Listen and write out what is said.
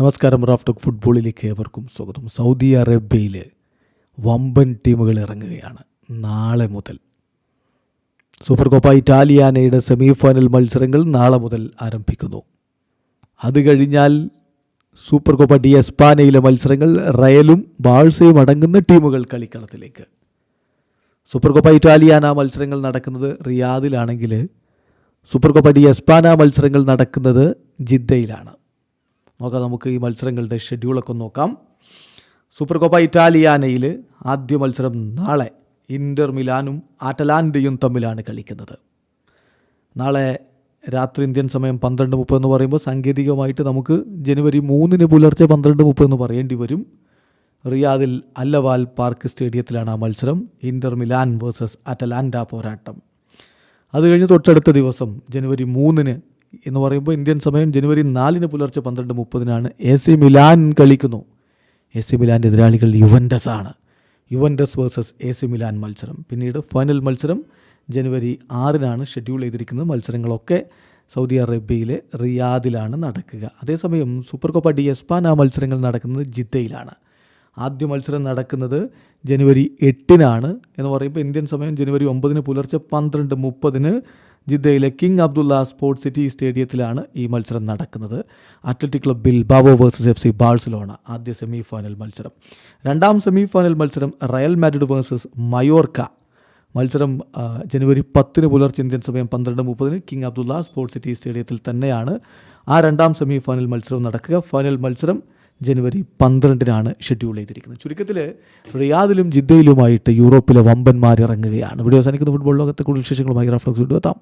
നമസ്കാരം റാഫ്റ്റോക്ക് ഫുട്ബോളിലേക്ക് ഏവർക്കും സ്വാഗതം. സൗദി അറേബ്യയിൽ വമ്പൻ ടീമുകൾ ഇറങ്ങുകയാണ് നാളെ മുതൽ. സൂപ്പർ കോപ്പ ഇറ്റാലിയാനയുടെ സെമി ഫൈനൽ മത്സരങ്ങൾ നാളെ മുതൽ ആരംഭിക്കുന്നു. അത് കഴിഞ്ഞാൽ സൂപ്പർ കോപ്പ ഡി എസ്പാനയിലെ മത്സരങ്ങൾ റയലും ബാഴ്സയും അടങ്ങുന്ന ടീമുകൾ കളിക്കളത്തിലേക്ക്. സൂപ്പർ കോപ്പ ഇറ്റാലിയാന മത്സരങ്ങൾ നടക്കുന്നത് റിയാദിലാണെങ്കിൽ സൂപ്പർ കോപ്പ ഡി എസ്പാന മത്സരങ്ങൾ നടക്കുന്നത് ജിദ്ദയിലാണ്. നോക്കാം നമുക്ക് ഈ മത്സരങ്ങളുടെ ഷെഡ്യൂളൊക്കെ നോക്കാം. സൂപ്പർ കോപ്പ ഇറ്റാലിയാനയിൽ ആദ്യ മത്സരം നാളെ ഇന്റർ മിലാനും ആറ്റലാൻഡയും തമ്മിലാണ് കളിക്കുന്നത്. നാളെ രാത്രി ഇന്ത്യൻ സമയം പന്ത്രണ്ട് മുപ്പത് എന്ന് പറയുമ്പോൾ സാങ്കേതികമായിട്ട് നമുക്ക് ജനുവരി മൂന്നിന് പുലർച്ചെ പന്ത്രണ്ട് മുപ്പത് എന്ന് പറയേണ്ടി വരും. റിയാദിൽ അല്ലവാൽ പാർക്ക് സ്റ്റേഡിയത്തിലാണ് ആ മത്സരം ഇന്റർ മിലാൻ വേഴ്സസ് അറ്റലാൻഡ പോരാട്ടം. അത് കഴിഞ്ഞ് തൊട്ടടുത്ത ദിവസം ജനുവരി മൂന്നിന് എന്ന് പറയുമ്പോൾ ഇന്ത്യൻ സമയം ജനുവരി നാലിന് പുലർച്ചെ പന്ത്രണ്ട് മുപ്പതിനാണ് എ സി മിലാൻ കളിക്കുന്നു. എ സി മിലാന്റെ എതിരാളികൾ യുവൻഡസ് ആണ്. Juventus versus A C Milan മത്സരം. പിന്നീട് ഫൈനൽ മത്സരം ജനുവരി ആറിനാണ് ഷെഡ്യൂൾ ചെയ്തിരിക്കുന്നത്. മത്സരങ്ങളൊക്കെ സൗദി അറേബ്യയിലെ റിയാദിലാണ് നടക്കുക. അതേസമയം സൂപ്പർ കോപ്പ ഡി എസ്പാന മത്സരങ്ങൾ നടക്കുന്നത് ജിദ്ദയിലാണ്. ആദ്യ മത്സരം നടക്കുന്നത് ജനുവരി എട്ടിനാണ് എന്ന് പറയുമ്പോൾ ഇന്ത്യൻ സമയം ജനുവരി ഒമ്പതിന് പുലർച്ചെ പന്ത്രണ്ട് മുപ്പതിന് ജിദ്ദയിലെ കിങ് അബ്ദുള്ള സ്പോർട്സ് സിറ്റി സ്റ്റേഡിയത്തിലാണ് ഈ മത്സരം നടക്കുന്നത്. Athletic Club Bilbao versus F C Barcelona ആദ്യ സെമി ഫൈനൽ മത്സരം. രണ്ടാം സെമി ഫൈനൽ മത്സരം റയൽ മാഡ്രിഡ് വേഴ്സസ് മയോർക്ക. മത്സരം ജനുവരി പത്തിന് പുലർച്ചെ ഇന്ത്യൻ സമയം പന്ത്രണ്ട് മുപ്പതിന് കിങ് അബ്ദുള്ള സ്പോർട്സ് സിറ്റി സ്റ്റേഡിയത്തിൽ തന്നെയാണ് ആ രണ്ടാം സെമി ഫൈനൽ മത്സരം നടക്കുക. ഫൈനൽ മത്സരം ജനുവരി പന്ത്രണ്ടിനാണ് ഷെഡ്യൂൾ ചെയ്തിരിക്കുന്നത്. ചുരുക്കത്തിൽ റിയാദിലും ജിദ്ദയിലുമായിട്ട് യൂറോപ്പിലെ വമ്പന്മാർ ഇറങ്ങുകയാണ് വീഡിയോ അവസാനിക്കുന്ന ഫുട്ബോൾ ലോകത്തെ കൂടുതൽ വിശേഷങ്ങളുമായി റഫ്ലക്സ് കൊണ്ടുവെത്താം